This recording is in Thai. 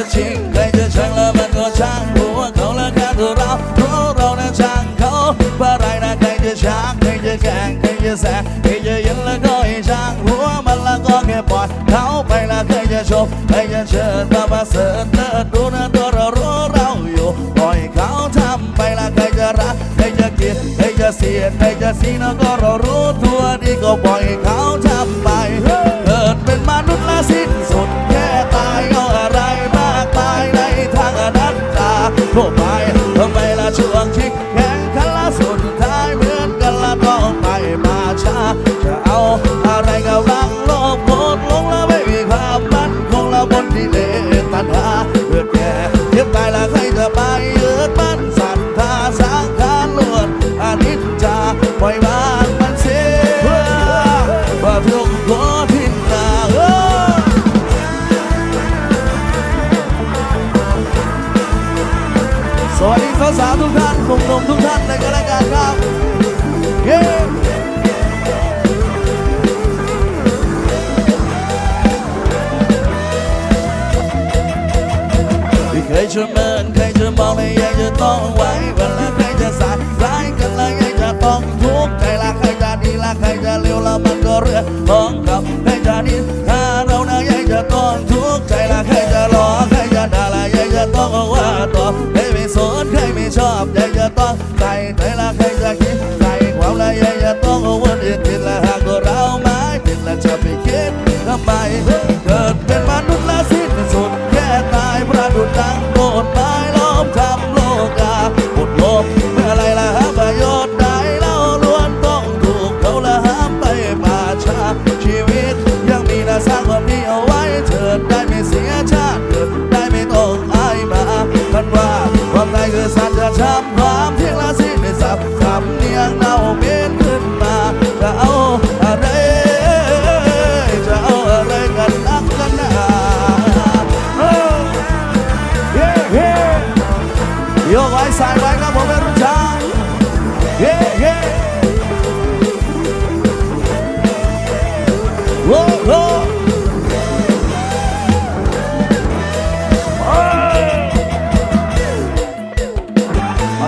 จะชิงใครจะชังแล้วมันก็ช่างหัวเขาและการตัวเราเพราะเรานั้นช่างเขาเพราะอะไรนะใครจะชักใครจะแกงใครจะแสบใครจะยินแล้วก็ให้ช่างหัวมันแล้วก็แค่ปล่อยเขาไปละใครจะชมใครจะเชิญมาประเสริฐเลิศดูนะตัวเรารู้เราอยู่ปล่อยเขาทำไปละใครจะรักใครจะเกลียดใครจะเสียใครจะสีแล้วก็เรารู้ตัวดีก็ปล่อย copa สวัสดีสาวสาทุกท่านหนุ่มทุกท่านเลยก็แล้วกันครับเย้ที่เคยชวนเมินใครจะนมองในใจจะต้องไว้เวลาใครจะสายร้ายกันเลยอยากจะต้องทุกข์ใครละใครจะดีละใครจะเลี้วละมันก็เรื่องของกับใครจะดี ต้องใส่ใจละใครจะคิดใส่ความละเอียจะต้องวนอีกทีละหากเราไม่ติดละจะไปคิดทำไมเกิดเป็นมนุษย์ละสิ้นสุดแค่ตายพระดุจดัง Yo guys, I like a mover un chan. Yeah, yeah. Whoa, whoa.